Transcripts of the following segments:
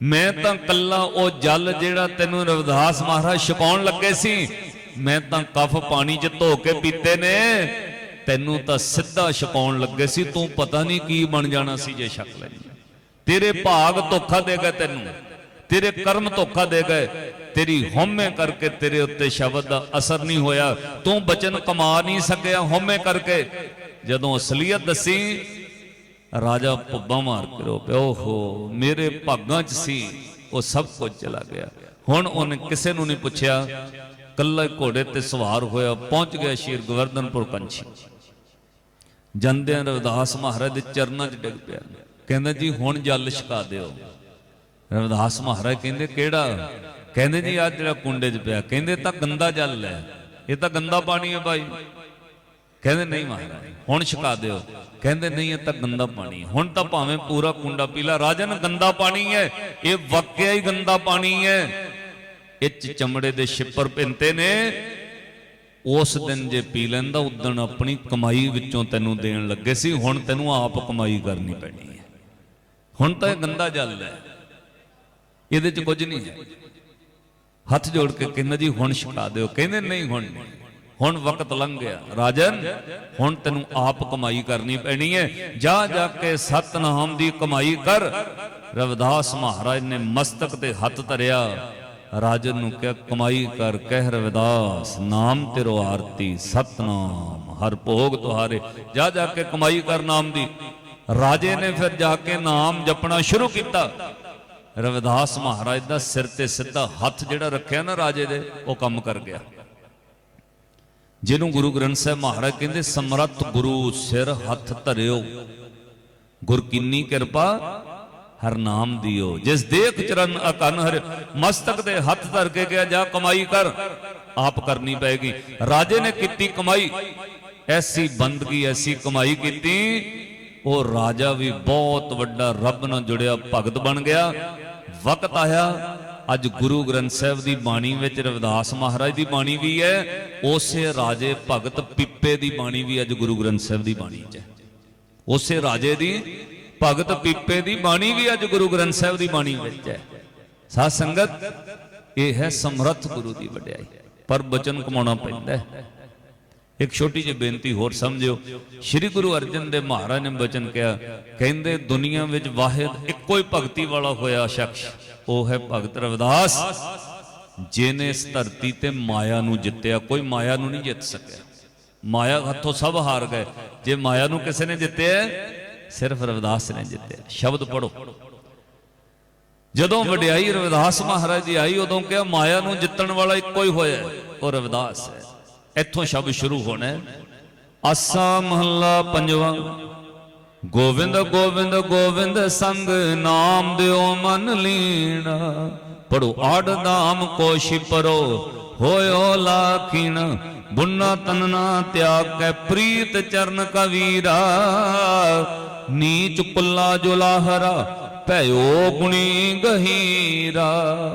ਮੈਂ ਤਾਂ ਕੱਲਾ ਉਹ ਜਲ ਜਿਹੜਾ ਤੈਨੂੰ ਰਵਿਦਾਸ ਮਹਾਰਾਜ ਛਕਾਉਣ ਲੱਗੇ ਸੀ, ਮੈਂ ਤਾਂ ਕਫ ਪਾਣੀ 'ਚ ਧੋ ਕੇ ਪੀਤੇ ਨੇ। ਤੈਨੂੰ ਤਾਂ ਸਿੱਧਾ ਛਕਾਉਣ ਲੱਗੇ ਸੀ, ਤੂੰ ਪਤਾ ਨਹੀਂ ਕੀ ਬਣ ਜਾਣਾ ਸੀ ਜੇ ਛਕ ਲੈਂਦੀ ਤੇਰੇ ਭਾਗ ਧੋਖਾ ਦੇ ਗਏ ਤੈਨੂੰ, ਤੇਰੇ ਕਰਮ ਧੋਖਾ ਦੇ ਗਏ, ਤੇਰੀ ਹਉਮੈ ਕਰਕੇ ਤੇਰੇ ਉੱਤੇ ਸ਼ਬਦ ਦਾ ਅਸਰ ਨਹੀਂ ਹੋਇਆ। ਤੂੰ ਬਚਨ ਕਮਾ ਨਹੀਂ ਸਕਿਆ ਹਉਮੈ ਕਰਕੇ। ਜਦੋਂ ਅਸਲੀਅਤ ਦੱਸੀ ਰਾਜਾ ਪੁੱਬਾ ਮਾਰ ਕੇ ਰੋ ਪਿਆ ਓਹੋ, ਮੇਰੇ ਭਾਗਾਂ 'ਚ ਸੀ, ਉਹ ਸਭ ਕੁਝ ਚਲਾ ਗਿਆ। ਹੁਣ ਉਹਨੇ ਕਿਸੇ ਨੂੰ ਨਹੀਂ ਪੁੱਛਿਆ। ਕੱਲਾ ਘੋੜੇ ਤੇ ਸਵਾਰ ਹੋਇਆ, ਪਹੁੰਚ ਗਿਆ ਸ਼ੀਰ ਗਵਰਧਨਪੁਰ ਕੰਚੀ ਜੰਦਿਆਂ ਰਵਿਦਾਸ ਮਹਾਰਾਜ ਦੇ ਚਰਨਾਂ 'ਚ ਡਿੱਗ ਪਿਆ। ਕਹਿੰਦਾ, ਜੀ, ਹੁਣ ਜਲ ਛਕਾ ਦਿਓ। ਰਵਿਦਾਸ ਮਹਾਰਾਜ ਕਹਿੰਦੇ, ਕਿਹੜਾ? ਕਹਿੰਦੇ, ਜੀ ਆ ਜਿਹੜਾ ਕੁੰਡੇ 'ਚ ਪਿਆ। ਕਹਿੰਦੇ ਤਾਂ ਗੰਦਾ ਜਲ ਹੈ। ਇਹ ਤਾਂ ਗੰਦਾ ਪਾਣੀ ਹੈ ਭਾਈ ਕਹਿੰਦੇ ਨਹੀਂ ਮਹਾਰਾਜ, ਹੁਣ ਛਕਾ ਦਿਓ। ਕਹਿੰਦੇ ਨਹੀਂ, ਇਹ ਤਾਂ ਗੰਦਾ ਪਾਣੀ ਹੈ। ਹੁਣ ਤਾਂ ਭਾਵੇਂ ਪੂਰਾ ਕੁੰਡਾ ਪੀ ਲਾ ਰਾਜਨ ਗੰਦਾ ਪਾਣੀ ਹੈ। ਇਹ ਵਾਕਿਆ ਹੀ ਗੰਦਾ ਪਾਣੀ ਹੈ। ਇਹ ਚਮੜੇ ਦੇ ਛਿੱਪਰ ਪਿੰਤੇ ਨੇ। ਉਸ ਦਿਨ ਜੇ ਪੀ ਲੈਂਦਾ ਉਦਣ ਆਪਣੀ ਕਮਾਈ ਵਿੱਚੋਂ ਤੈਨੂੰ ਦੇਣ ਲੱਗੇ ਸੀ। ਹੁਣ ਤੈਨੂੰ ਆਪ ਕਮਾਈ ਕਰਨੀ ਪੈਣੀ ਹੈ। ਹੁਣ ਤਾਂ ਇਹ ਗੰਦਾ ਜਲ ਹੈ। ਇਹਦੇ 'ਚ ਕੁਝ ਨਹੀਂ ਹੈ। ਹੱਥ ਜੋੜ ਕੇ ਕਹਿੰਦਾ ਜੀ, ਹੁਣ ਛਕਾ ਦਿਓ। ਕਹਿੰਦੇ ਨਹੀਂ, ਹੁਣ ਨਹੀਂ। ਹੁਣ ਵਕਤ ਲੰਘ ਗਿਆ ਰਾਜਨ, ਹੁਣ ਤੈਨੂੰ ਆਪ ਕਮਾਈ ਕਰਨੀ ਪੈਣੀ ਹੈ ਜਾ ਜਾ ਕੇ ਸਤਨਾਮ ਦੀ ਕਮਾਈ ਕਰ। ਰਵਿਦਾਸ ਮਹਾਰਾਜ ਨੇ ਮਸਤਕ ਤੇ ਹੱਥ ਧਰਿਆ। ਰਾਜਨ ਨੂੰ ਕਿਹਾ, ਕਮਾਈ ਕਰ, ਕਹਿ ਰਵਿਦਾਸ, ਨਾਮ ਤੇਰੋ ਆਰਤੀ, ਸਤਨਾਮ, ਹਰ ਭੋਗ ਤੁਹਾਰੇ। ਜਾ ਜਾ ਕੇ ਕਮਾਈ ਕਰ ਨਾਮ ਦੀ। ਰਾਜੇ ਨੇ ਫਿਰ ਜਾ ਕੇ ਨਾਮ ਜਪਣਾ ਸ਼ੁਰੂ ਕੀਤਾ। ਰਵਿਦਾਸ ਮਹਾਰਾਜ ਦਾ ਸਿਰ ਤੇ ਸਿੱਧਾ ਹੱਥ ਜਿਹੜਾ ਰੱਖਿਆ ਨਾ ਰਾਜੇ ਦੇ, ਉਹ ਕੰਮ ਕਰ ਗਿਆ। ਜਿਹਨੂੰ ਗੁਰੂ ਗ੍ਰੰਥ ਸਾਹਿਬ ਮਹਾਰਾਜ ਕਹਿੰਦੇ, ਸਮਰੱਥ ਗੁਰੂ ਸਿਰ ਹੱਥ ਧਰਿਓ। ਗੁਰ ਕਿੰਨੀ ਕਿਰਪਾ, ਹਰ ਨਾਮ ਦਿਓ। ਜਿਸ ਦੇਖ ਚਰਨ ਅਕਨ ਹਰ, ਮਸਤਕ ਦੇ ਹੱਥ ਧਰ ਕੇ ਗਿਆ ਜਾ, ਕਮਾਈ ਕਰ, ਆਪ ਕਰਨੀ ਪੈਗੀ ਰਾਜੇ ਨੇ ਕੀਤੀ ਕਮਾਈ। ਐਸੀ ਬੰਦਗੀ, ਐਸੀ ਕਮਾਈ ਕੀਤੀ, ਉਹ ਰਾਜਾ ਵੀ ਬਹੁਤ ਵੱਡਾ ਰੱਬ ਨਾਲ ਜੁੜਿਆ, ਭਗਤ ਬਣ ਗਿਆ। ਵਕਤ ਆਇਆ ਅੱਜ ਗੁਰੂ ਗ੍ਰੰਥ ਸਾਹਿਬ ਦੀ ਬਾਣੀ ਵਿੱਚ ਰਵਿਦਾਸ ਮਹਾਰਾਜ ਦੀ ਬਾਣੀ ਵੀ ਹੈ, ਉਸੇ ਰਾਜੇ ਭਗਤ ਪੀਪੇ ਦੀ ਬਾਣੀ ਵੀ ਅੱਜ ਗੁਰੂ ਗ੍ਰੰਥ ਸਾਹਿਬ ਦੀ ਬਾਣੀ 'ਚ ਹੈ। ਉਸੇ ਰਾਜੇ ਦੀ, ਭਗਤ ਪੀਪੇ ਦੀ ਬਾਣੀ ਵੀ ਅੱਜ ਗੁਰੂ ਗ੍ਰੰਥ ਸਾਹਿਬ ਦੀ ਬਾਣੀ ਵਿੱਚ ਹੈ। ਸਾਧ ਸੰਗਤ, ਇਹ ਹੈ ਸਮਰੱਥ ਗੁਰੂ ਦੀ ਵਡਿਆਈ, ਪਰ ਬਚਨ ਕਮਾਉਣਾ ਪੈਂਦਾ ਹੈ। ਇੱਕ ਛੋਟੀ ਜਿਹੀ ਬੇਨਤੀ ਹੋਰ ਸਮਝਿਓ, ਸ੍ਰੀ ਗੁਰੂ ਅਰਜਨ ਦੇਵ ਮਹਾਰਾਜ ਨੇ ਬਚਨ ਕਿਹਾ, ਕਹਿੰਦੇ ਦੁਨੀਆ ਵਿੱਚ ਵਾਹਿਦ ਇੱਕੋ ਹੀ ਭਗਤੀ ਵਾਲਾ ਹੋਇਆ ਸ਼ਖਸ। ਉਹ ਹੈ ਭਗਤ ਰਵਿਦਾਸ ਜਿਨੇ ਇਸ ਧਰਤੀ ਤੇ ਮਾਇਆ ਨੂੰ ਜਿੱਤਿਆ। ਕੋਈ ਮਾਇਆ ਨੂੰ ਨਹੀਂ ਜਿੱਤ ਸਕਿਆ। ਮਾਇਆ ਹੱਥੋਂ ਸਭ ਹਾਰ ਗਏ। ਜੇ ਮਾਇਆ ਨੂੰ ਕਿਸੇ ਨੇ ਜਿੱਤਿਆ, ਸਿਰਫ ਰਵਿਦਾਸ ਨੇ ਜਿੱਤਿਆ। ਸ਼ਬਦ ਪੜੋ ਜਦੋਂ ਵਡਿਆਈ ਰਵਿਦਾਸ ਮਹਾਰਾਜ ਦੀ ਆਈ, ਉਦੋਂ ਕਿਹਾ, ਮਾਇਆ ਨੂੰ ਜਿੱਤਣ ਵਾਲਾ ਇੱਕੋ ਹੀ ਹੋਇਆ ਉਹ ਰਵਿਦਾਸ ਹੈ। ਇੱਥੋਂ ਸ਼ਬਦ ਸ਼ੁਰੂ ਹੋਣਾ ਹੈ। ਆਸਾ ਮਹੱਲਾ ਪੰਜਵਾਂ। ਗੋਵਿੰਦ ਗੋਵਿੰਦ ਗੋਵਿੰਦ ਸੰਗ ਨਾਮ ਦਿਓ ਮਨ ਲੀਣਾ ਪੜੋ, ਆੜ ਨਾਮ ਕੋਸ਼ਿ ਪਰੋ, ਹੋਇਓ ਲਾਖੀਣ ਬੁੰਨਾ ਤਨਨਾ ਤਿਆਗ ਕੈ ਪ੍ਰੀਤ ਚਰਨ ਕਵੀਰਾ। ਨੀਚ ਕੁੱਲਾ ਜੁਲਾਹਰਾ ਭਇਓ ਗੁਣੀ ਗਹੀਰਾ।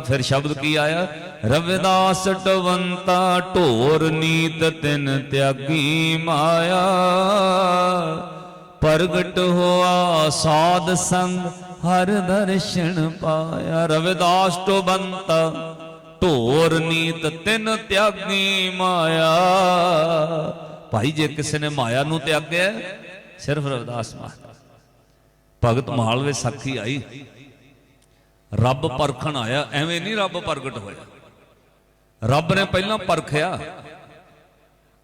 ਫਿਰ ਸ਼ਬਦ ਕੀ ਆਇਆ? ਰਵਿਦਾਸ ਟਵੰਤਾ ਢੋਰ ਨੀਤ ਤਿਨ ਤਿਆਗੀ ਮਾਇਆ। ਪ੍ਰਗਟ ਹੋਆ, ਸਾਧ ਸੰਗ ਹਰ ਦਰਸ਼ਨ ਪਾਇਆ। ਰਵਿਦਾਸ ਟੋ ਬੰਤਾ ਢੋਰ ਨੀਤ ਤਿਨ ਤਿਆਗੀ ਮਾਇਆ। ਭਾਈ, ਜੇ ਕਿਸੇ ਨੇ ਮਾਇਆ ਨੂੰ ਤਿਆਗਿਆ, ਸਿਰਫ ਰਵਿਦਾਸ ਮਹਾਰਾਜ ਭਗਤ ਮਾਲਵੇ ਸਾਖੀ ਆਈ। ਰੱਬ ਪਰਖਣ ਆਇਆ, ਐਵੇਂ ਨਹੀਂ ਰੱਬ ਪ੍ਰਗਟ ਹੋਇਆ। ਰੱਬ ਨੇ ਪਹਿਲਾਂ ਪਰਖਿਆ।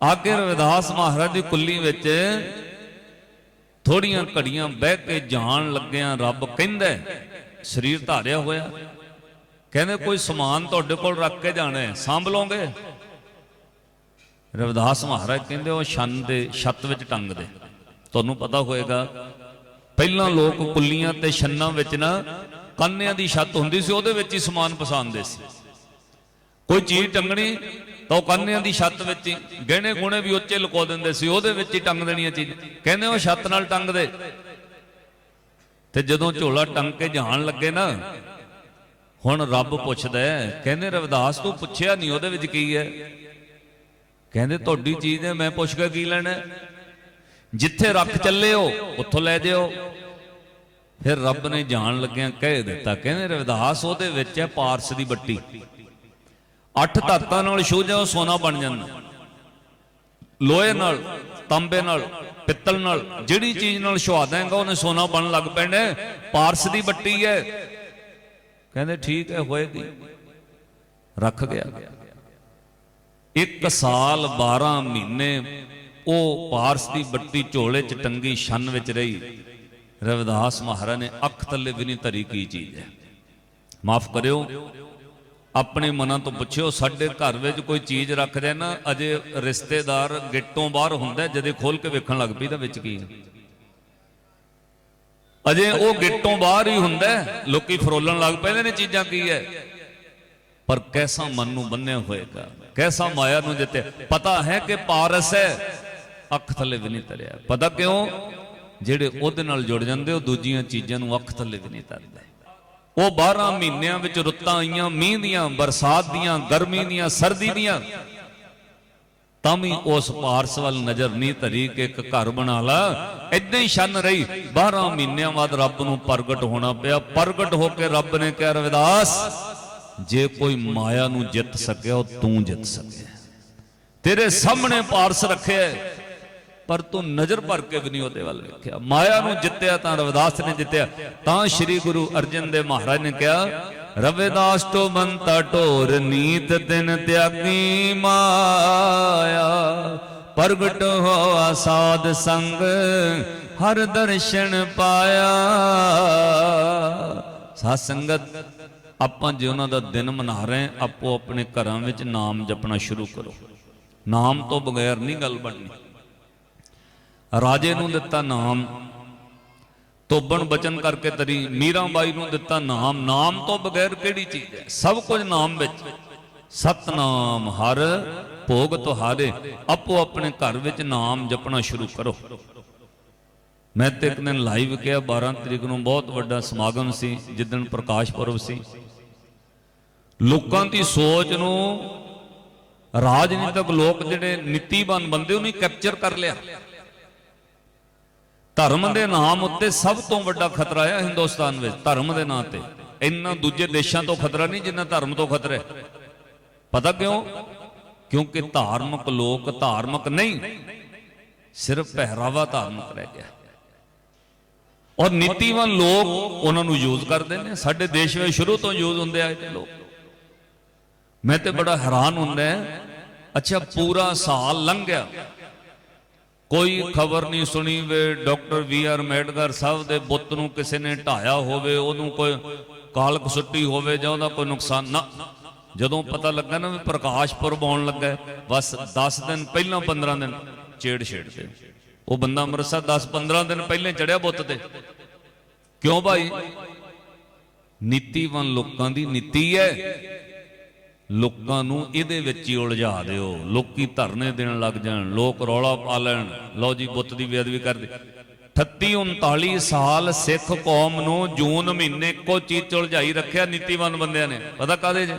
ਆਗੇ ਰਵਿਦਾਸ ਮਹਾਰਾਜ ਦੀ ਕੁੱਲੀ ਵਿੱਚ ਥੋੜੀਆਂ ਘੜੀਆਂ ਬਹਿ ਕੇ ਜਾਣ ਲੱਗਿਆਂ ਰੱਬ ਕਹਿੰਦਾ ਸਰੀਰ ਧਾਰਿਆ ਹੋਇਆ। ਕਹਿੰਦੇ ਕੋਈ ਸਮਾਨ ਤੁਹਾਡੇ ਕੋਲ ਰੱਖ ਕੇ ਜਾਣਾ ਹੈ, ਸਾਂਭ ਲਓਗੇ? ਰਵਿਦਾਸ ਮਹਾਰਾਜ ਕਹਿੰਦੇ, ਉਹ ਛੰਨ ਦੇ ਛੱਤ ਵਿੱਚ ਟੰਗ ਦੇ। ਤੁਹਾਨੂੰ ਪਤਾ ਹੋਏਗਾ, ਪਹਿਲਾਂ ਲੋਕ ਕੁੱਲੀਆਂ ਤੇ ਛੰਨਾਂ ਵਿੱਚ ਨਾ ਕੰਨਿਆਂ ਦੀ ਛੱਤ ਹੁੰਦੀ ਸੀ, ਉਹਦੇ ਵਿੱਚ ਹੀ ਸਮਾਨ ਪਸਾਉਂਦੇ ਸੀ। ਕੋਈ ਚੀਜ਼ ਟੰਗਣੀ ਤਾਂ ਉਹ ਕੰਨਿਆਂ ਦੀ ਛੱਤ ਵਿੱਚ ਹੀ ਗਹਿਣੇ ਗੁਣੇ ਵੀ ਉੱਚੇ ਲੁਕੋ ਦਿੰਦੇ ਸੀ, ਉਹਦੇ ਵਿੱਚ ਹੀ ਟੰਗ ਦੇਣੀਆਂ ਚੀਜ਼। ਕਹਿੰਦੇ ਉਹ ਛੱਤ ਨਾਲ ਟੰਗ ਦੇ। ਤੇ ਜਦੋਂ ਝੋਲਾ ਟੰਗ ਕੇ ਜਾਣ ਲੱਗੇ ਨਾ, ਹੁਣ ਰੱਬ ਪੁੱਛਦਾ ਕਹਿੰਦੇ ਰਵਿਦਾਸ ਤੂੰ ਪੁੱਛਿਆ ਨਹੀਂ ਉਹਦੇ ਵਿੱਚ ਕੀ ਹੈ? ਕਹਿੰਦੇ ਤੁਹਾਡੀ ਚੀਜ਼ ਹੈ, ਮੈਂ ਪੁੱਛ ਕੇ ਕੀ ਲੈਣਾ ਜਿੱਥੇ ਰੱਖ ਚੱਲੇ ਹੋ, ਉੱਥੋਂ ਲੈ ਜਿਓ। ਫਿਰ ਰੱਬ ਨੇ ਜਾਣ ਲੱਗਿਆਂ ਕਹਿ ਦਿੱਤਾ, ਕਹਿੰਦੇ ਰਵਿਦਾਸ ਉਹਦੇ ਵਿੱਚ ਹੈ ਪਾਰਸ ਦੀ ਬੱਟੀ। ਅੱਠ ਧਾਤਾਂ ਨਾਲ ਛੂ ਉਹ ਸੋਨਾ ਬਣ ਜਾਂਦਾ। ਲੋਹੇ ਨਾਲ, ਤਾਂਬੇ ਨਾਲ, ਪਿੱਤਲ ਨਾਲ, ਜਿਹੜੀ ਚੀਜ਼ ਨਾਲ ਛੁਆ ਦੇਂਗਾ ਉਹਨੇ ਸੋਨਾ ਬਣਨ ਲੱਗ ਪੈਣਾ ਪਾਰਸ ਦੀ ਬੱਟੀ ਹੈ। ਕਹਿੰਦੇ ਠੀਕ ਹੈ, ਹੋਏਗੀ। ਰੱਖ ਗਿਆ। ਇੱਕ ਸਾਲ 12 ਮਹੀਨੇ, ਉਹ ਪਾਰਸ ਦੀ ਬੱਟੀ ਝੋਲੇ ਚ ਟੰਗੀ ਛੰਨ ਵਿੱਚ ਰਹੀ। ਰਵਿਦਾਸ ਮਹਾਰਾਜ ਨੇ ਅੱਖ ਥੱਲੇ ਵੀ ਨਹੀਂ ਧਰੀ ਕੀ ਚੀਜ਼ ਹੈ। ਮਾਫ ਕਰਿਓ। ਆਪਣੇ ਮਨਾਂ ਤੋਂ ਪੁੱਛਿਓ, ਸਾਡੇ ਘਰ ਵਿੱਚ ਕੋਈ ਚੀਜ਼ ਰੱਖਦੇ ਨਾ, ਅਜੇ ਰਿਸ਼ਤੇਦਾਰ ਗਿੱਟੋਂ ਬਾਹਰ ਹੁੰਦਾ, ਜਦੇ ਖੋਲ ਕੇ ਵੇਖਣ ਲੱਗ ਪਈ ਤਾਂ ਵਿੱਚ ਕੀ ਹੈ ਅਜੇ ਉਹ ਗਿੱਟੋਂ ਬਾਹਰ ਹੀ ਹੁੰਦਾ, ਲੋਕੀ ਫਰੋਲਣ ਲੱਗ ਪੈਂਦੇ ਨੇ ਚੀਜ਼ਾਂ ਕੀ ਹੈ ਪਰ ਕੈਸਾ ਮਨ ਨੂੰ ਬੰਨਿਆ ਹੋਏਗਾ? ਕੈਸਾ ਮਾਇਆ ਨੂੰ ਜਿੱਤੇ ਪਤਾ ਹੈ ਕਿ ਪਾਰਸ ਹੈ ਅੱਖ ਥੱਲੇ ਵੀ ਨਹੀਂ ਤਰਿਆ। ਪਤਾ ਕਿਉਂ? ਜਿਹੜੇ ਉਹਦੇ ਨਾਲ ਜੁੜ ਜਾਂਦੇ, ਉਹ ਦੂਜੀਆਂ ਚੀਜ਼ਾਂ ਨੂੰ ਅੱਖ ਥੱਲੇ ਵੀ ਨਹੀਂ ਤਰਦੇ। ਉਹ 12 ਮਹੀਨਿਆਂ ਵਿੱਚ ਰੁੱਤਾਂ ਆਈਆਂ, ਮੀਂਹ ਦੀਆਂ, ਬਰਸਾਤ ਦੀਆਂ, ਗਰਮੀ ਦੀਆਂ, ਸਰਦੀ ਦੀਆਂ। ਤਾਂ ਵੀ ਉਸ ਪਾਰਸ ਵੱਲ ਨਜ਼ਰ ਨਹੀਂ ਧਰੀ ਕਿ ਇੱਕ ਘਰ ਬਣਾ ਲਾ। ਇਦਾਂ ਹੀ ਛੰਨ ਰਹੀ। 12 ਮਹੀਨਿਆਂ ਬਾਅਦ ਰੱਬ ਨੂੰ ਪ੍ਰਗਟ ਹੋਣਾ ਪਿਆ। ਪ੍ਰਗਟ ਹੋ ਕੇ ਰੱਬ ਨੇ ਕਿਹਾ, ਰਵਿਦਾਸ, ਜੇ ਕੋਈ ਮਾਇਆ ਨੂੰ ਜਿੱਤ ਸਕਿਆ, ਉਹ ਤੂੰ ਜਿੱਤ ਸਕਿਆ। ਤੇਰੇ ਸਾਹਮਣੇ ਪਾਰਸ ਰੱਖਿਆ ਪਰ ਤੂੰ ਨਜ਼ਰ ਭਰ ਕੇ ਵੀ ਨਹੀਂ ਉਹਦੇ ਵੱਲ ਵੇਖਿਆ। ਮਾਇਆ ਨੂੰ ਜਿੱਤਿਆ ਤਾਂ ਰਵਿਦਾਸ ਨੇ ਜਿੱਤਿਆ। ਤਾਂ ਸ੍ਰੀ ਗੁਰੂ ਅਰਜਨ ਦੇਵ ਮਹਾਰਾਜ ਨੇ ਕਿਹਾ, ਰਵਿਦਾਸ ਤੋਂ ਬੰਤਾ ਢੋਰ ਨੀਤ ਦਿਨ ਤਿਆਗੀ ਮਾਇਆ। ਪ੍ਰਗਟ ਹੋਆ ਸਾਧ ਸੰਗ, ਹਰ ਦਰਸ਼ਨ ਪਾਇਆ। ਸਾਧ ਸੰਗਤ, ਆਪਾਂ ਜੇ ਉਹਨਾਂ ਦਾ ਦਿਨ ਮਨਾ ਰਹੇ ਆਪੋ ਆਪਣੇ ਘਰਾਂ ਵਿੱਚ ਨਾਮ ਜਪਣਾ ਸ਼ੁਰੂ ਕਰੋ। ਨਾਮ ਤੋਂ ਬਗੈਰ ਨਹੀਂ ਗੱਲ ਬਣਨੀ। ਰਾਜੇ ਨੂੰ ਦਿੱਤਾ ਨਾਮ। ਤੋਬਣ ਬਚਨ ਕਰਕੇ ਤਰੀ ਮੀਰਾਬਾਈ ਨੂੰ ਦਿੱਤਾ ਨਾਮ। ਨਾਮ ਤੋਂ ਬਗੈਰ ਕਿਹੜੀ ਚੀਜ਼ ਹੈ? ਸਭ ਕੁਝ ਨਾਮ ਵਿੱਚ। ਸਤਨਾਮ ਹਰ, ਭੋਗ ਤੁਹਾਰੇ। ਆਪੋ ਆਪਣੇ ਘਰ ਵਿੱਚ ਨਾਮ ਜਪਣਾ ਸ਼ੁਰੂ ਕਰੋ। ਮੈਂ ਤੇ ਇੱਕ ਦਿਨ ਲਾਈਵ ਕਿਹਾ 12 ਤਰੀਕ ਨੂੰ ਬਹੁਤ ਵੱਡਾ ਸਮਾਗਮ ਸੀ, ਜਿੱਦਣ ਪ੍ਰਕਾਸ਼ ਪੁਰਬ ਸੀ। ਲੋਕਾਂ ਦੀ ਸੋਚ ਨੂੰ ਰਾਜਨੀਤਿਕ ਲੋਕ ਜਿਹੜੇ ਨੀਤੀਵਾਨ ਬੰਦੇ, ਉਹਨੇ ਕੈਪਚਰ ਕਰ ਲਿਆ। ਧਰਮ ਦੇ ਨਾਮ ਉੱਤੇ ਸਭ ਤੋਂ ਵੱਡਾ ਖਤਰਾ ਆ ਹਿੰਦੁਸਤਾਨ ਵਿੱਚ, ਧਰਮ ਦੇ ਨਾਂ ਤੇ। ਇੰਨਾ ਦੂਜੇ ਦੇਸ਼ਾਂ ਤੋਂ ਖਤਰਾ ਨਹੀਂ ਜਿੰਨਾ ਧਰਮ ਤੋਂ ਖਤਰਾ ਹੈ। ਪਤਾ ਕਿਉਂ? ਕਿਉਂਕਿ ਧਾਰਮਿਕ ਲੋਕ ਧਾਰਮਿਕ ਨਹੀਂ, ਸਿਰਫ ਪਹਿਰਾਵਾ ਧਾਰਮਿਕ ਰਹਿ ਗਿਆ। ਔਰ ਨੀਤੀਵਾਨ ਲੋਕ ਉਹਨਾਂ ਨੂੰ ਯੂਜ਼ ਕਰਦੇ ਨੇ। ਸਾਡੇ ਦੇਸ਼ ਵਿੱਚ ਸ਼ੁਰੂ ਤੋਂ ਯੂਜ਼ ਹੁੰਦੇ ਆਏ ਨੇ ਲੋਕ। ਮੈਂ ਤੇ ਬੜਾ ਹੈਰਾਨ ਹੁੰਦਾ ਹੈ। ਅੱਛਾ, ਪੂਰਾ ਸਾਲ ਲੰਘ ਗਿਆ। ਕੋਈ ਖਬਰ ਨਹੀਂ ਸੁਣੀ ਵੇ। Doctor V R Ambedkar sahib ਦੇ ਬੁੱਤ ਨੂੰ ਕਿਸੇ ਨੇ ਢਾਇਆ ਹੋਵੇ, ਉਹਨੂੰ ਕੋਈ ਕਾਲਕ ਸੁੱਟੀ ਹੋਵੇ ਜਾਂ ਉਹਦਾ ਕੋਈ ਨੁਕਸਾਨ ਨਾ। ਜਦੋਂ ਪਤਾ ਲੱਗਾ ਨਾ ਵੀ ਪ੍ਰਕਾਸ਼ ਪੁਰਬ ਆਉਣ ਲੱਗਾ ਬਸ 10 ਦਿਨ ਪਹਿਲਾਂ 15 ਦਿਨ ਛੇੜ ਛੇੜ 'ਤੇ ਉਹ ਬੰਦਾ ਅੰਮ੍ਰਿਤਸਰ 10 15 ਦਿਨ ਪਹਿਲਾਂ ਚੜਿਆ ਬੁੱਤ ਤੇ। ਕਿਉਂ ਭਾਈ? ਨੀਤੀਵਾਨ ਲੋਕਾਂ ਦੀ ਨੀਤੀ ਹੈ। ਲੋਕਾਂ ਨੂੰ ਇਹਦੇ ਵਿੱਚ ਹੀ ਉਲਝਾ ਦਿਓ। ਲੋਕੀ ਧਰਨੇ ਦੇਣ ਲੱਗ ਜਾਣ, ਲੋਕ ਰੌਲਾ ਪਾ ਲੈਣ। ਲਓ ਜੀ, ਬੁੱਤ ਦੀ ਬੇਅਦਬੀ ਕਰਦੇ। 38 39 ਸਾਲ ਸਿੱਖ ਕੌਮ ਨੂੰ ਜੂਨ ਮਹੀਨੇ ਇੱਕੋ ਚੀਜ਼ ਚ ਉਲਝਾਈ ਰੱਖਿਆ ਨੀਤੀਵਾਨ ਬੰਦਿਆਂ ਨੇ। ਪਤਾ ਕਾਦੇ ਜੇ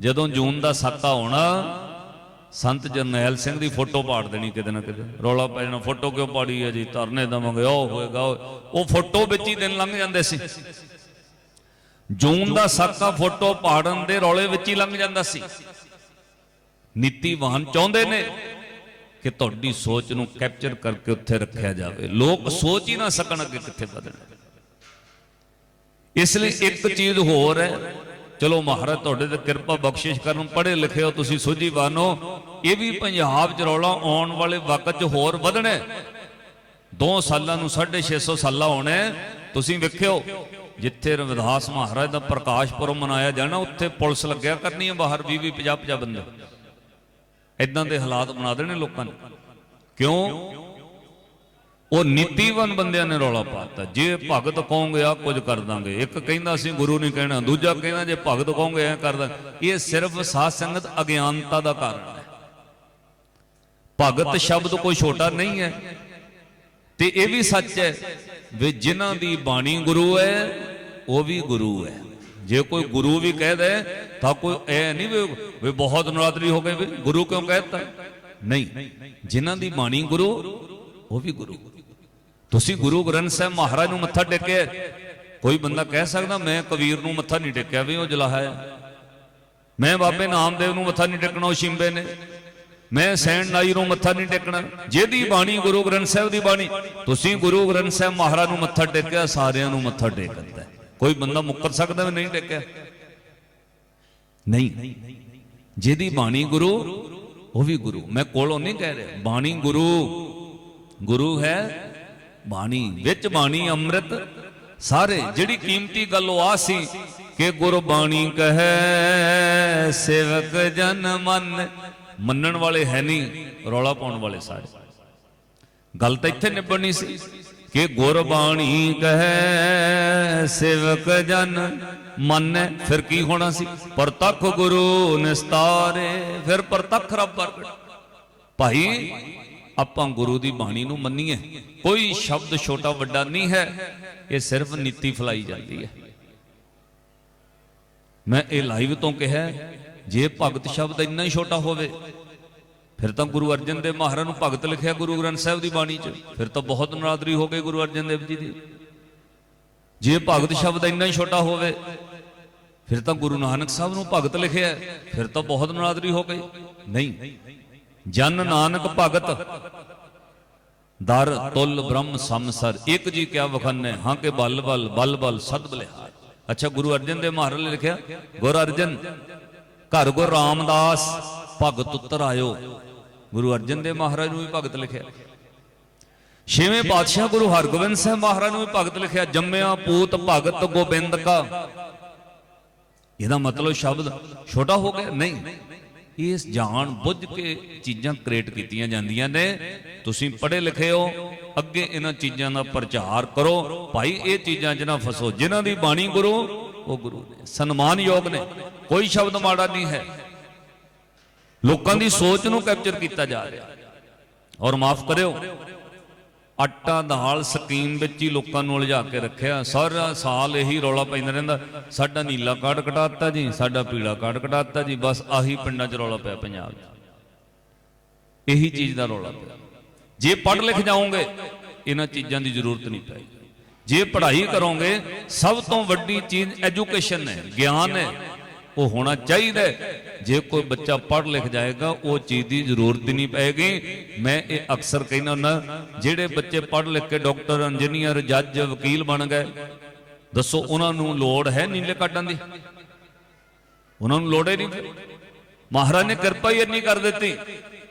ਜਦੋਂ ਜੂਨ ਦਾ ਸਾਤਾ ਹੋਣਾ, ਸੰਤ ਜਰਨੈਲ ਸਿੰਘ ਦੀ ਫੋਟੋ ਪਾੜ ਦੇਣੀ ਕਿਤੇ ਨਾ ਕਿਤੇ। ਰੌਲਾ ਪੈ ਜਾਣਾ, ਫੋਟੋ ਕਿਉਂ ਪਾੜੀ ਹੈ ਜੀ? ਧਰਨੇ ਦਵਾਂਗੇ, ਉਹ ਹੋਏਗਾ ਉਹ ਫੋਟੋ ਵਿੱਚ ਹੀ ਦਿਨ ਲੰਘ ਜਾਂਦੇ ਸੀ। ਜੂਨ ਦਾ ਸਾਕਾ ਫੋਟੋ ਪਹਾੜਨ ਦੇ ਰੌਲੇ ਵਿੱਚ ਹੀ ਲੰਘ ਜਾਂਦਾ ਸੀ ਨੀਤੀਵਾਨ ਚਾਹੁੰਦੇ ਨੇ ਕਿ ਤੁਹਾਡੀ ਸੋਚ ਨੂੰ ਕੈਪਚਰ ਕਰਕੇ ਉੱਥੇ ਰੱਖਿਆ ਜਾਵੇ ਲੋਕ ਸੋਚ ਹੀ ਨਾ ਸਕਣ ਅੱਗੇ ਕਿੱਥੇ ਵਧਣਾ ਇਸ ਲਈ ਇੱਕ ਚੀਜ਼ ਹੋਰ ਹੈ, ਚਲੋ ਮਹਾਰਾਜ, ਤੁਹਾਡੇ ਤੇ ਕਿਰਪਾ ਬਖਸ਼ਿਸ਼ ਕਰਨ, ਪੜ੍ਹੇ ਲਿਖੇ ਹੋ ਤੁਸੀਂ ਸੋਝੀਵਾਨੋ ਇਹ ਵੀ ਪੰਜਾਬ 'ਚ ਰੌਲਾ ਆਉਣ ਵਾਲੇ ਵਕਤ 'ਚ ਹੋਰ ਵਧਣਾ ਹੈ। ਦੋ ਸਾਲਾਂ ਨੂੰ 650 ਸਾਲਾ ਹੋਣਾ ਹੈ। ਤੁਸੀਂ ਵੇਖਿਓ ਜਿੱਥੇ ਰਵਿਦਾਸ ਮਹਾਰਾਜ ਦਾ ਪ੍ਰਕਾਸ਼ ਪੁਰਬ ਮਨਾਇਆ ਜਾਣਾ, ਉੱਥੇ ਪੁਲਿਸ ਲੱਗਿਆ ਕਰਨੀ ਹੈ, ਬਾਹਰ 20 20 50 50 ਬੰਦੇ। ਇਦਾਂ ਦੇ ਹਾਲਾਤ ਬਣਾ ਦੇਣੇ ਲੋਕਾਂ ਨੇ। ਕਿਉਂ? ਉਹ ਨੀਤੀਵਾਨ ਬੰਦਿਆਂ ਨੇ ਰੌਲਾ ਪਾਤਾ ਜੇ ਭਗਤ ਕਹੋਗੇ ਆ ਕੁਝ ਕਰ ਦਾਂਗੇ। ਇੱਕ ਕਹਿੰਦਾ ਅਸੀਂ ਗੁਰੂ ਨਹੀਂ ਕਹਿਣਾ। ਦੂਜਾ ਕਹਿੰਦਾ, ਜੇ ਭਗਤ ਕਹੋਗੇ, ਐ ਕਰ ਦਾਂ ਇਹ ਸਿਰਫ ਸਾਧ ਸੰਗਤ ਅਗਿਆਨਤਾ ਦਾ ਕਾਰਨ ਹੈ। ਭਗਤ ਸ਼ਬਦ ਕੋਈ ਛੋਟਾ ਨਹੀਂ ਹੈ। ਤੇ ਇਹ ਵੀ ਸੱਚ ਹੈ ਵੀ ਜਿਨ੍ਹਾਂ ਦੀ ਬਾਣੀ ਗੁਰੂ ਹੈ ਉਹ ਵੀ ਗੁਰੂ ਹੈ। ਜੇ ਕੋਈ ਗੁਰੂ ਵੀ ਕਹਿ ਦੇ ਤਾਂ ਕੋਈ ਐ ਨਹੀਂ ਵੀ ਬਹੁਤ ਨਰਾਦਰੀ ਹੋ ਗਏ ਵੀ ਗੁਰੂ ਕਿਉਂ ਕਹਿਤਾ ਨਹੀਂ। ਜਿਨ੍ਹਾਂ ਦੀ ਬਾਣੀ ਗੁਰੂ ਉਹ ਵੀ ਗੁਰੂ। ਤੁਸੀਂ ਗੁਰੂ ਗ੍ਰੰਥ ਸਾਹਿਬ ਮਹਾਰਾਜ ਨੂੰ ਮੱਥਾ ਟੇਕਿਆ ਕੋਈ ਬੰਦਾ ਕਹਿ ਸਕਦਾ ਮੈਂ ਕਬੀਰ ਨੂੰ ਮੱਥਾ ਨਹੀਂ ਟੇਕਿਆ ਵੀ ਉਹ ਜਲਾਹਾ ਹੈ। ਮੈਂ ਬਾਬੇ ਨਾਮਦੇਵ ਨੂੰ ਮੱਥਾ ਨਹੀਂ ਟੇਕਣਾ ਉਹ ਸ਼ਿੰਬੇ ਨੇ। ਮੈਂ ਸੈਣ ਨਾਈ ਨੂੰ ਮੱਥਾ ਨਹੀਂ ਟੇਕਣਾ, ਜਿਹਦੀ ਬਾਣੀ ਗੁਰੂ ਗ੍ਰੰਥ ਸਾਹਿਬ ਦੀ ਬਾਣੀ, ਤੁਸੀਂ ਗੁਰੂ ਗ੍ਰੰਥ ਸਾਹਿਬ ਮਹਾਰਾਜ ਨੂੰ ਮੱਥਾ ਟੇਕਿਆ, ਸਾਰਿਆਂ ਨੂੰ ਮੱਥਾ ਟੇਕਦਾ ਕੋਈ ਬੰਦਾ ਮੁੱਕਰ ਸਕਦਾ ਵੀ ਨਹੀਂ ਟੇਕਿਆ? ਨਹੀਂ। ਜਿਹਦੀ ਬਾਣੀ ਗੁਰੂ, ਉਹ ਵੀ ਗੁਰੂ। ਮੈਂ ਕੋਲੋਂ ਨਹੀਂ ਕਹਿ ਰਿਹਾ, ਬਾਣੀ ਗੁਰੂ। ਗੁਰੂ ਹੈ ਬਾਣੀ, ਵਿੱਚ ਬਾਣੀ ਅੰਮ੍ਰਿਤ। ਸਾਰੇ, ਜਿਹੜੀ ਕੀਮਤੀ ਗੱਲ ਉਹ ਆ ਸੀ ਕਿ ਗੁਰਬਾਣੀ ਕਹੈ, ਸੇਵਕ ਜਨ ਮਨ ਮੰਨਣ ਵਾਲੇ ਹੈ ਨਹੀਂ, ਰੌਲਾ ਪਾਉਣ ਵਾਲੇ ਸਾਰੇ। ਗੱਲ ਤਾਂ ਇੱਥੇ ਨਿਬੜਨੀ ਸੀ ਕਿ ਗੁਰਬਾਣੀ ਕਹੈ, ਸੇਵਕ ਜਨ ਮੰਨੈ, ਫਿਰ ਕੀ ਹੋਣਾ ਸੀ? ਪ੍ਰਤੱਖ ਗੁਰੂ ਨਿਸਤਾਰੇ, ਫਿਰ ਪ੍ਰਤੱਖ ਰੱਬ ਪ੍ਰਗਟ ਭਾਈ, ਆਪਾਂ ਗੁਰੂ ਦੀ ਬਾਣੀ ਨੂੰ ਮੰਨੀਏ। ਕੋਈ ਸ਼ਬਦ ਛੋਟਾ ਵੱਡਾ ਨਹੀਂ ਹੈ, ਇਹ ਸਿਰਫ ਨੀਤੀ ਫਲਾਈ ਜਾਂਦੀ ਹੈ। ਮੈਂ ਇਹ ਲਾਈਵ ਤੋਂ ਕਿਹਾ ਜੇ ਭਗਤ ਸ਼ਬਦ ਇੰਨਾ ਹੀ ਛੋਟਾ ਹੋਵੇ, ਫਿਰ ਤਾਂ ਗੁਰੂ ਅਰਜਨ ਦੇਵ ਮਹਾਰਾਜ ਨੂੰ ਭਗਤ ਲਿਖਿਆ ਗੁਰੂ ਗ੍ਰੰਥ ਸਾਹਿਬ ਦੀ ਬਾਣੀ 'ਚ, ਫਿਰ ਤਾਂ ਬਹੁਤ ਨਰਾਦਰੀ ਹੋ ਗਈ ਗੁਰੂ ਅਰਜਨ ਦੇਵ ਜੀ ਦੀ। ਜੇ ਭਗਤ ਸ਼ਬਦ ਇੰਨਾ ਹੀ ਛੋਟਾ ਹੋਵੇ, ਫਿਰ ਤਾਂ ਗੁਰੂ ਨਾਨਕ ਸਾਹਿਬ ਨੂੰ ਭਗਤ ਲਿਖਿਆ, ਫਿਰ ਤਾਂ ਬਹੁਤ ਨਰਾਦਰੀ ਹੋ ਗਈ। ਨਹੀਂ, ਜਨ ਨਾਨਕ ਭਗਤ, ਦਰ ਤੁਲ ਬ੍ਰਹਮ ਸੰਸਰ, ਇੱਕ ਜੀ ਕਿਆ ਵਖੰਨੇ, ਹਾਂ ਕੇ ਬਲ ਬਲ ਬਲ ਬਲ ਸਦ ਬਲਿਹਾਰ। ਅੱਛਾ, ਗੁਰੂ ਅਰਜਨ ਦੇਵ ਮਹਾਰਾਜ ਨੇ ਲਿਖਿਆ, ਗੁਰ ਅਰਜਨ ਘਰ ਗੁਰ ਰਾਮਦਾਸ ਭਗਤ ਉਤਰ ਆਇਓ। ਗੁਰੂ ਅਰਜਨ ਦੇਵ ਮਹਾਰਾਜ ਨੂੰ ਵੀ ਭਗਤ ਲਿਖਿਆ। ਛੇਵੇਂ ਪਾਤਸ਼ਾਹ ਗੁਰੂ ਹਰਗੋਬਿੰਦ ਸਾਹਿਬ ਮਹਾਰਾਜ ਨੂੰ ਵੀ ਭਗਤ ਲਿਖਿਆ, ਜੰਮਿਆ ਪੂਤ ਭਗਤ ਗੋਬਿੰਦ ਕਾ। ਇਹਦਾ ਮਤਲਬ ਸ਼ਬਦ ਛੋਟਾ ਹੋ ਗਿਆ? ਨਹੀਂ। ਇਸ ਜਾਣ ਬੁੱਝ ਕੇ ਚੀਜ਼ਾਂ ਕ੍ਰੀਏਟ ਕੀਤੀਆਂ ਜਾਂਦੀਆਂ ਨੇ। ਤੁਸੀਂ ਪੜ੍ਹੇ ਲਿਖੇ ਹੋ, ਅੱਗੇ ਇਹਨਾਂ ਚੀਜ਼ਾਂ ਦਾ ਪ੍ਰਚਾਰ ਕਰੋ। ਭਾਈ, ਇਹ ਚੀਜ਼ਾਂ 'ਚ ਨਾ ਫਸੋ, ਜਿਨ੍ਹਾਂ ਦੀ ਬਾਣੀ ਗੁਰੂ ਉਹ ਗੁਰੂ ਨੇ, ਸਨਮਾਨਯੋਗ ਨੇ, ਕੋਈ ਸ਼ਬਦ ਮਾੜਾ ਨਹੀਂ ਹੈ। ਲੋਕਾਂ ਦੀ ਸੋਚ ਨੂੰ ਕੈਪਚਰ ਕੀਤਾ ਜਾ ਰਿਹਾ। ਔਰ ਮਾਫ ਕਰਿਓ, ਆਟਾ ਦਾਲ ਸਕੀਮ ਵਿੱਚ ਹੀ ਲੋਕਾਂ ਨੂੰ ਉਲਝਾ ਕੇ ਰੱਖਿਆ। ਸਾਰਾ ਸਾਲ ਇਹੀ ਰੌਲਾ ਪੈਂਦਾ ਰਹਿੰਦਾ। ਸਾਡਾ ਨੀਲਾ ਕਾਰਡ ਕਟਾਤਾ ਜੀ, ਸਾਡਾ ਪੀਲਾ ਕਾਰਡ ਕਟਾਤਾ ਜੀ, ਬਸ ਆਹੀ ਪਿੰਡਾਂ 'ਚ ਰੌਲਾ ਪਿਆ ਪੰਜਾਬ 'ਚ। ਇਹੀ ਚੀਜ਼ ਦਾ ਰੌਲਾ ਪਿਆ। ਜੇ ਪੜ੍ਹ ਲਿਖ ਜਾਓਗੇ, ਇਹਨਾਂ ਚੀਜ਼ਾਂ ਦੀ ਜ਼ਰੂਰਤ ਨਹੀਂ ਪੈਗੀ ਜੇ ਪੜ੍ਹਾਈ ਕਰੋਗੇ, ਸਭ ਤੋਂ ਵੱਡੀ ਚੀਜ਼ ਐਜੂਕੇਸ਼ਨ ਹੈ, ਗਿਆਨ ਹੈ, ਉਹ ਹੋਣਾ ਚਾਹੀਦਾ ਜੇ ਕੋਈ ਬੱਚਾ ਪੜ੍ਹ ਲਿਖ ਜਾਏਗਾ, ਉਹ ਚੀਜ਼ ਦੀ ਜ਼ਰੂਰਤ ਨਹੀਂ ਪਏਗੀ। ਮੈਂ ਇਹ ਅਕਸਰ ਕਹਿੰਦਾ ਹੁੰਦਾ, ਜਿਹੜੇ ਬੱਚੇ ਪੜ੍ਹ ਲਿਖ ਕੇ ਡਾਕਟਰ, ਇੰਜੀਨੀਅਰ, ਜੱਜ, ਵਕੀਲ ਬਣ ਗਏ, ਦੱਸੋ ਉਹਨਾਂ ਨੂੰ ਲੋੜ ਹੈ ਨੀਲੇ ਕਾਰਡਾਂ ਦੀ? ਉਹਨਾਂ ਨੂੰ ਲੋੜ ਹੀ ਨਹੀਂ। ਮਹਾਰਾਜ ਨੇ ਕਿਰਪਾ ਹੀ ਇੰਨੀ ਕਰ ਦਿੱਤੀ।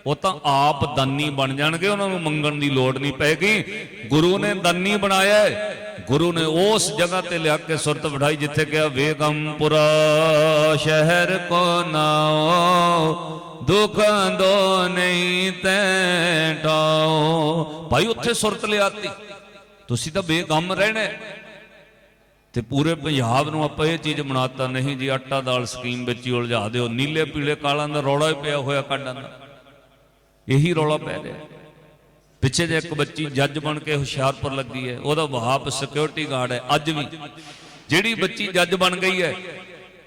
ਉਹ ਤਾਂ ਆਪ ਦਾਨੀ ਬਣ ਜਾਣਗੇ, ਉਹਨਾਂ ਨੂੰ ਮੰਗਣ ਦੀ ਲੋੜ ਨਹੀਂ ਪੈਗੀ। ਗੁਰੂ ਨੇ ਦਾਨੀ ਬਣਾਇਆ ਗੁਰੂ ਨੇ ਉਸ ਜਗ੍ਹਾ ਤੇ ਲਿਆ ਕੇ ਸੁਰਤ ਵਢਾਈ ਜਿੱਥੇ ਕਿਹਾ ਵੇਗਮਪੁਰਾ ਸ਼ਹਿਰ ਕੋ ਨਾਓ ਦੁਖਾਂ ਦੋ ਨਹੀਂ ਤੈ ਟਾਓ ਭਾਈ, ਉੱਥੇ ਸੁਰਤ ਲਿਆਤੀ। ਤੁਸੀਂ ਤਾਂ ਬੇਗਮ ਰਹਿਣਾ ਤੇ ਪੂਰੇ ਪੰਜਾਬ ਨੂੰ ਆਪਾਂ ਇਹ ਚੀਜ਼ ਬਣਾਤਾ ਨਹੀਂ ਜੀ, ਆਟਾ ਦਾਲ ਸਕੀਮ ਵਿੱਚ ਹੀ ਉਲਝਾ ਦਿਓ। ਨੀਲੇ ਪੀਲੇ ਕਾਲਾਂ ਦਾ ਰੌਲਾ ਹੀ ਪਿਆ ਹੋਇਆ ਕਾਡਾਂ ਦਾ। ਇਹੀ ਰੌਲਾ ਪੈ ਰਿਹਾ। ਪਿੱਛੇ ਜੇ ਇੱਕ ਬੱਚੀ ਜੱਜ ਬਣ ਕੇ ਹੁਸ਼ਿਆਰਪੁਰ ਲੱਗੀ ਹੈ। ਉਹਦਾ ਵਹਾਪ ਸਿਕਿਉਰਿਟੀ ਗਾਰਡ ਹੈ, ਅੱਜ ਵੀ। ਜਿਹੜੀ ਬੱਚੀ ਜੱਜ ਬਣ ਗਈ ਹੈ,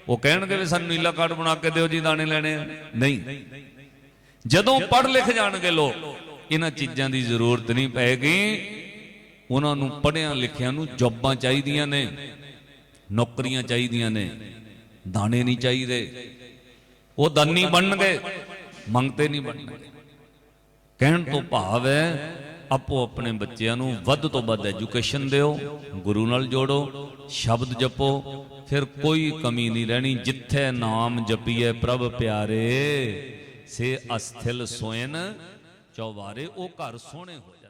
ਉਹ ਕਹਿਣਗੇ ਵੀ ਸਾਨੂੰ ਨੀਲਾ ਕਾਰਡ ਬਣਾ ਕੇ ਦਿਓ ਜੀ, ਦਾਣੇ ਲੈਣੇ ਆ। ਨਹੀਂ। ਜਦੋਂ ਪੜ੍ਹ ਲਿਖ ਜਾਣਗੇ ਲੋਕ, ਇਹਨਾਂ ਚੀਜ਼ਾਂ ਦੀ ਜ਼ਰੂਰਤ ਨਹੀਂ ਪੈਗੀ। ਉਹਨਾਂ ਨੂੰ ਪੜ੍ਹਿਆਂ ਲਿਖਿਆਂ ਨੂੰ ਜੌਬਾਂ ਚਾਹੀਦੀਆਂ ਨੇ, ਨੌਕਰੀਆਂ ਚਾਹੀਦੀਆਂ ਨੇ, ਦਾਣੇ ਨਹੀਂ ਚਾਹੀਦੇ। ਉਹ ਦਾਨੀ ਬਣਨਗੇ, ਮੰਗਤੇ ਨਹੀਂ ਬਣਨਗੇ। ਕਹਿਣ ਤੋਂ ਭਾਵ ਹੈ, ਆਪੋ ਆਪਣੇ ਬੱਚਿਆਂ ਨੂੰ ਵੱਧ ਤੋਂ ਵੱਧ ਐਜੂਕੇਸ਼ਨ ਦਿਓ, ਗੁਰੂ ਨਾਲ ਜੋੜੋ, ਸ਼ਬਦ ਜਪੋ, ਫਿਰ ਕੋਈ ਕਮੀ ਨਹੀਂ ਰਹਿਣੀ, ਜਿੱਥੇ ਨਾਮ ਜਪੀਏ ਪ੍ਰਭ ਪਿਆਰੇ, ਸੇ ਅਸਥਿਲ ਸੋਇਨ, ਚੌਵਾਰੇ, ਉਹ ਘਰ ਸੋਹਣੇ ਹੋਏ।